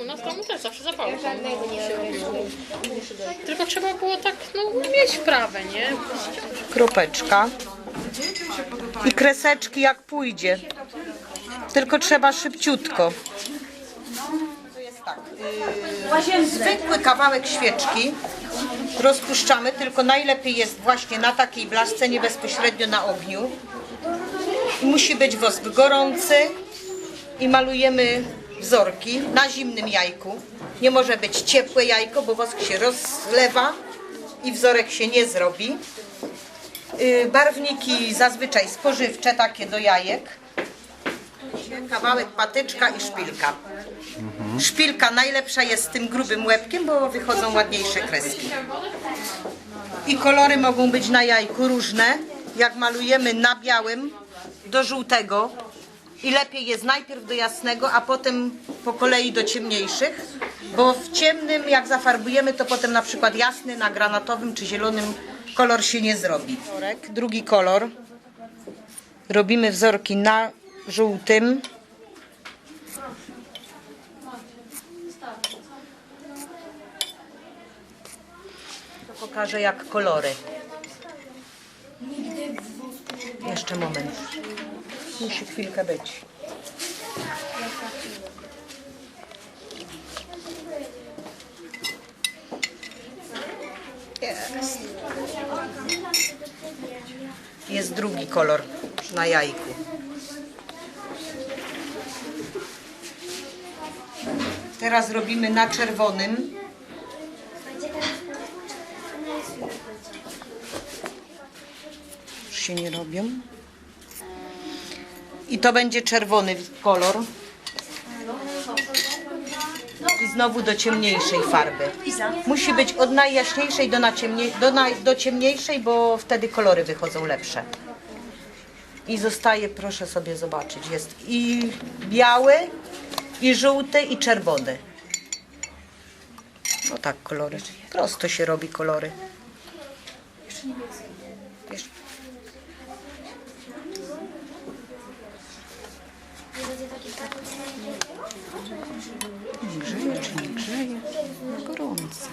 U nas domu też zawsze Żadnego nie robiło. Tylko trzeba było tak, no, mieć wprawę, nie? Kropeczka. I kreseczki jak pójdzie. Tylko trzeba szybciutko. To jest tak. Yy, zwykły kawałek świeczki rozpuszczamy, tylko najlepiej jest właśnie na takiej blaszce, nie bezpośrednio na ogniu. I musi być wosk gorący i malujemy wzorki na zimnym jajku. Nie może być ciepłe jajko, bo wosk się rozlewa i wzorek się nie zrobi. Y, Barwniki zazwyczaj spożywcze, takie do jajek. Kawałek patyczka i szpilka. Szpilka najlepsza jest z tym grubym łebkiem, bo wychodzą ładniejsze kreski. I kolory mogą być na jajku różne. Jak malujemy na białym do żółtego i lepiej jest najpierw do jasnego, a potem po kolei do ciemniejszych, bo w ciemnym jak zafarbujemy, to potem na przykład jasny na granatowym czy zielonym kolor się nie zrobi. Drugi kolor. Robimy wzorki na żółtym. To pokażę jak kolory. Jeszcze moment. Musi chwilkę być. Jest. Jest drugi kolor na jajku. Teraz robimy na czerwonym. Już się nie robią. I to będzie czerwony kolor. I znowu do ciemniejszej farby. Musi być od najjaśniejszej do, na ciemnie, do, naj, do ciemniejszej, bo wtedy kolory wychodzą lepsze. I zostaje, proszę sobie zobaczyć, jest i biały, i żółty, i czerwony. No tak kolory. Prosto się robi kolory. Jeszcze. Nie grzeje czy nie grzeje? Gorąco.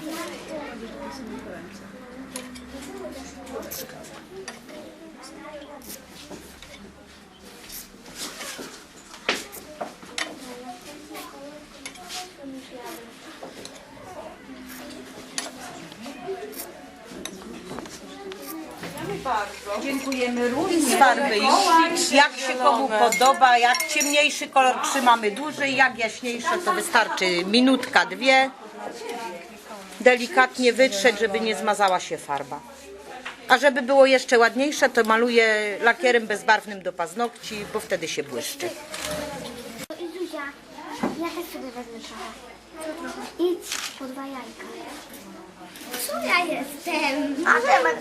Dziękujemy Z farby już. Jak się komu podoba, jak ciemniejszy kolor trzymamy dłużej, jak jaśniejsze to wystarczy minutka, dwie. Delikatnie wytrzeć, żeby nie zmazała się farba. A żeby było jeszcze ładniejsze, to maluję lakierem bezbarwnym do paznokci, bo wtedy się błyszczy. I Zuzia, ja też sobie wezmę trochę? Idź po dwa jajka. Co ja jestem? Ale.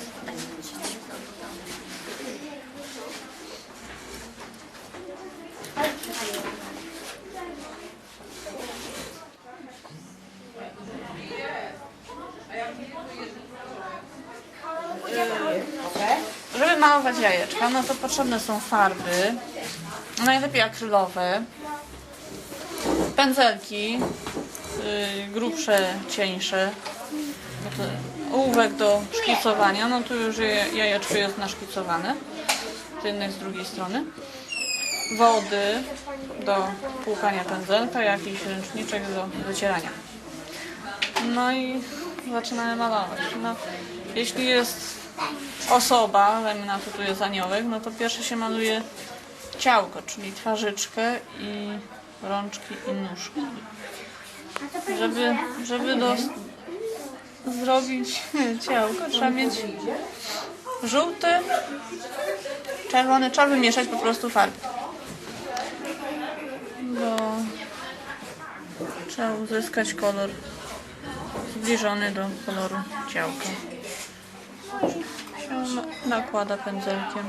Żeby malować jajeczka, no to potrzebne są farby, najlepiej akrylowe, pędzelki, grubsze, cieńsze, no ołówek do szkicowania, no tu już je- jajeczko jest naszkicowane z jednej, z drugiej strony, wody do płukania pędzelka, jakiś ręczniczek do wycierania. No i zaczynamy malować. No, jeśli jest osoba, dajmy na to tu jest aniołek, no to pierwsze się maluje ciałko, czyli twarzyczkę i rączki i nóżki. Żeby, żeby zrobić ciałko, trzeba mieć żółty, czerwony, trzeba wymieszać po prostu farby. Bo trzeba uzyskać kolor zbliżony do koloru ciałka się na- nakłada pędzelkiem.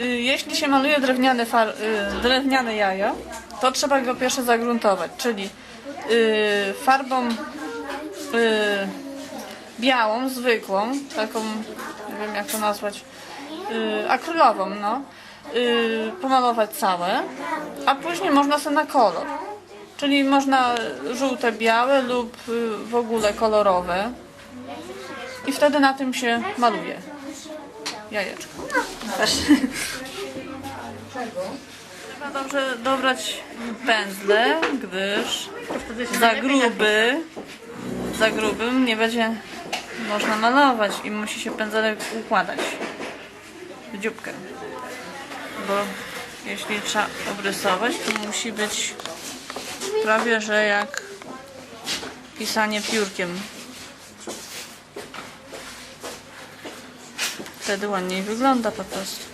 Y, Jeśli się maluje drewniane, far- y, drewniane jajo, to trzeba go pierwsze zagruntować, czyli y, farbą białą, zwykłą, taką, nie wiem jak to nazwać, akrylową, no, pomalować całe, a później można sobie na kolor. Czyli można żółte, białe lub y, w ogóle kolorowe. I wtedy na tym się maluje jajeczko. Trzeba dobrze dobrać pędzle, gdyż za gruby, za grubym nie będzie można malować i musi się pędzelek układać w dzióbkę. Bo jeśli trzeba obrysować, to musi być prawie że jak pisanie piórkiem. Wtedy ładniej wygląda po prostu.